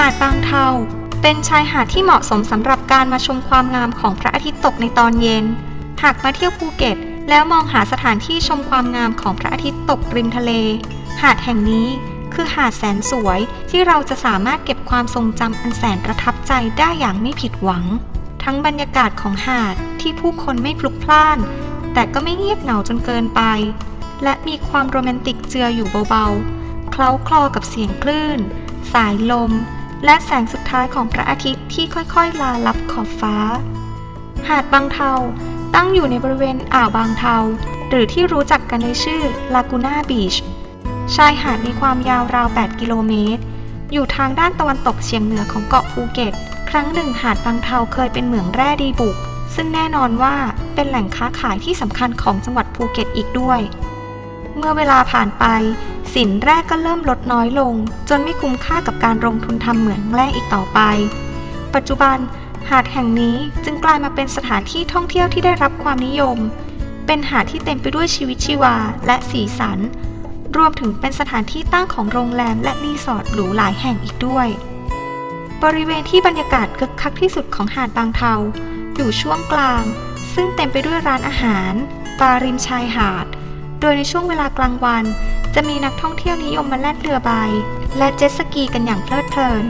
หาดบางเทา เป็นชายหาดที่เหมาะสมสำหรับการมาชมความงามของพระอาทิตย์ตกในตอนเย็น หากมาเที่ยวภูเก็ต แล้วมองหาสถานที่ชมความงามของพระอาทิตย์ตกริมทะเล หาดแห่งนี้คือหาดแสนสวยที่เราจะสามารถเก็บความทรงจำอันแสนประทับใจได้อย่างไม่ผิดหวัง ทั้งบรรยากาศของหาดที่ผู้คนไม่พลุกพล่าน แต่ก็ไม่เงียบเหงาจนเกินไป และมีความโรแมนติกเจืออยู่เบาๆ เคล้าคลอกับเสียงคลื่น สายลม และแสงสุดท้ายของพระอาทิตย์ที่ค่อยๆ ลาลับขอบฟ้า หาดบางเทาตั้งอยู่ในบริเวณอ่าวบางเทา หรือที่รู้จักกันในชื่อลากูน่าบีช ชายหาดมีความยาวราว 8 กิโลเมตร อยู่ทางด้านตะวันตกเฉียงเหนือของเกาะภูเก็ต ครั้งหนึ่งหาดบางเทาเคยเป็นเหมืองแร่ดีบุก ซึ่งแน่นอนว่าเป็นแหล่งค้าขายที่สำคัญของจังหวัดภูเก็ตอีกด้วย เมื่อเวลาผ่านไป สินแร่ก็เริ่มลดน้อยลง จนไม่คุ้มค่ากับการลงทุนทำเหมืองแร่อีกต่อไป ปัจจุบันหาดแห่งนี้จึงกลายมาเป็นสถานที่ท่องเที่ยวที่ได้รับความนิยม เป็นหาดที่เต็มไปด้วยชีวิตชีวาและสีสัน รวมถึงเป็นสถานที่ตั้งของโรงแรมและรีสอร์ทหรูหลายแห่งอีกด้วย บริเวณที่บรรยากาศคึกคักที่สุดของหาดบางเทา อยู่ช่วงกลาง ซึ่งเต็มไปด้วยร้านอาหารบาริมชายหาด โดยในช่วงเวลากลางวัน จะมีนักท่องเที่ยวนิยมมาแล่นเรือใบ และเจ็ตสกีกันอย่างเพลิดเพลิน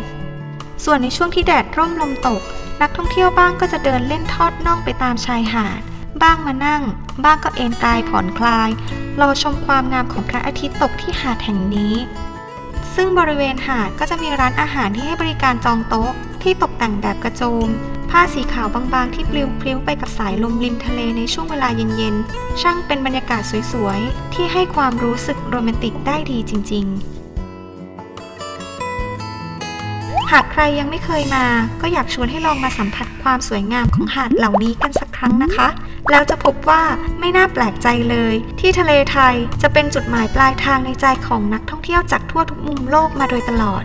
ส่วนในช่วงที่แดดร่มลมตก นักท่องเที่ยวบ้างก็จะเดินเล่นทอดน่องไปตามชายหาด บ้างมานั่ง บ้างก็เอนกายผ่อนคลาย รอชมความงามของพระอาทิตย์ตกที่หาดแห่งนี้ ซึ่งบริเวณหาดก็จะมีร้านอาหารที่ให้บริการจองโต๊ะที่ตกแต่งแบบกระโจม ผ้าสีขาวบางๆที่ปลิวพลิ้วไปกับสายลมริมทะเลในช่วงเวลาเย็นๆ ช่างเป็นบรรยากาศสวยๆ ที่ให้ความรู้สึกโรแมนติกได้ดีจริง ๆหากใครยังไม่เคยมา ก็อยากชวนให้ลองมาสัมผัสความสวยงามของหาดเหล่านี้กันสักครั้งนะคะ แล้วจะพบว่าไม่น่าแปลกใจเลย ที่ทะเลไทยจะเป็นจุดหมายปลายทางในใจของนักท่องเที่ยวจากทั่วทุกมุมโลกมาโดยตลอด